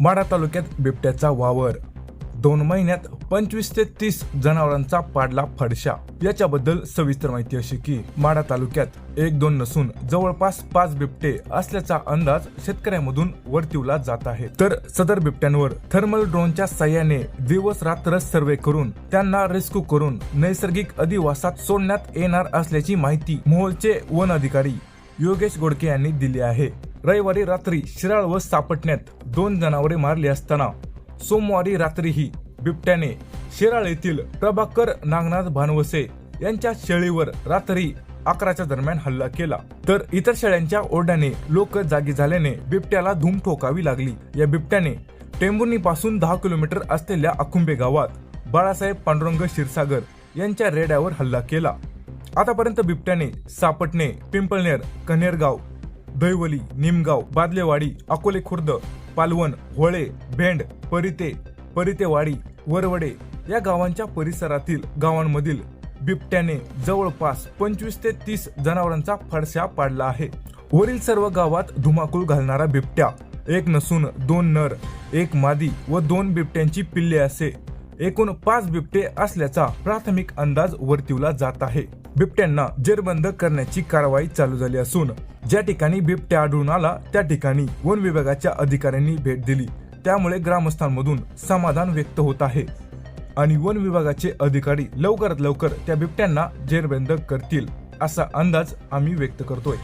माढा तालुक्यात बिबट्याचा वावर. दोन महिन्यात पंचवीस ते तीस जनावरांचा पाडला फडशा. याच्याबद्दल सविस्तर माहिती अशी की माढा तालुक्यात एक दोन नसून जवळपास पाच बिबटे असल्याचा अंदाज शेतकऱ्यांमधून वर्तिवला जात आहे. तर सदर बिबट्यांवर थर्मल ड्रोनच्या सहाय्याने दिवस रात्र सर्वे करून त्यांना रेस्क्यू करून नैसर्गिक अधिवासात सोडण्यात येणार असल्याची माहिती मोहोळचे वन अधिकारी योगेश गोडके यांनी दिली आहे. रविवारी रात्री शिराळ व सापटण्यात दोन जनावरे मारली असताना सोमवारी रात्रीही बिबट्याने शिराळ येथील प्रभाकर नागनाथ भानवसे यांच्या शेळीवर रात्री अकराच्या दरम्यान हल्ला केला. तर इतर शेळ्यांच्या ओरड्याने लोक जागी झाल्याने बिबट्याला धूम ठोकावी लागली. या बिबट्याने टेंबुर्णी पासून दहा किलोमीटर असलेल्या अकुंबे गावात बाळासाहेब पांडुरंग क्षीरसागर यांच्या रेड्यावर हल्ला केला. आतापर्यंत बिबट्याने सापटणे पिंपळनेर कन्हेरगाव दहिवली निमगाव बादलेवाडी अकोले खुर्द पालवण होळे भेंड परिते परितेवाडी वरवडे या गावांच्या परिसरातील गावांमधील बिबट्याने जवळपास पंचवीस ते तीस जनावरांचा फडशा पाडला आहे. वरील सर्व गावात धुमाकूळ घालणारा बिबट्या एक नसून दोन नर एक मादी व दोन बिबट्यांची पिल्ले असे. एकूण पाच बिबटे असल्याचा प्राथमिक अंदाज वर्तवला जात आहे. बिबट्यांना जेरबंद करण्याची कारवाई चालू झाली असून ज्या ठिकाणी बिबट्या आढळून आला त्या ठिकाणी वन विभागाच्या अधिकाऱ्यांनी भेट दिली. त्यामुळे ग्रामस्थांमधून समाधान व्यक्त होत आहे. आणि वन विभागाचे अधिकारी लवकरात लवकर त्या बिबट्यांना जेरबंद करतील असा अंदाज आम्ही व्यक्त करतोय.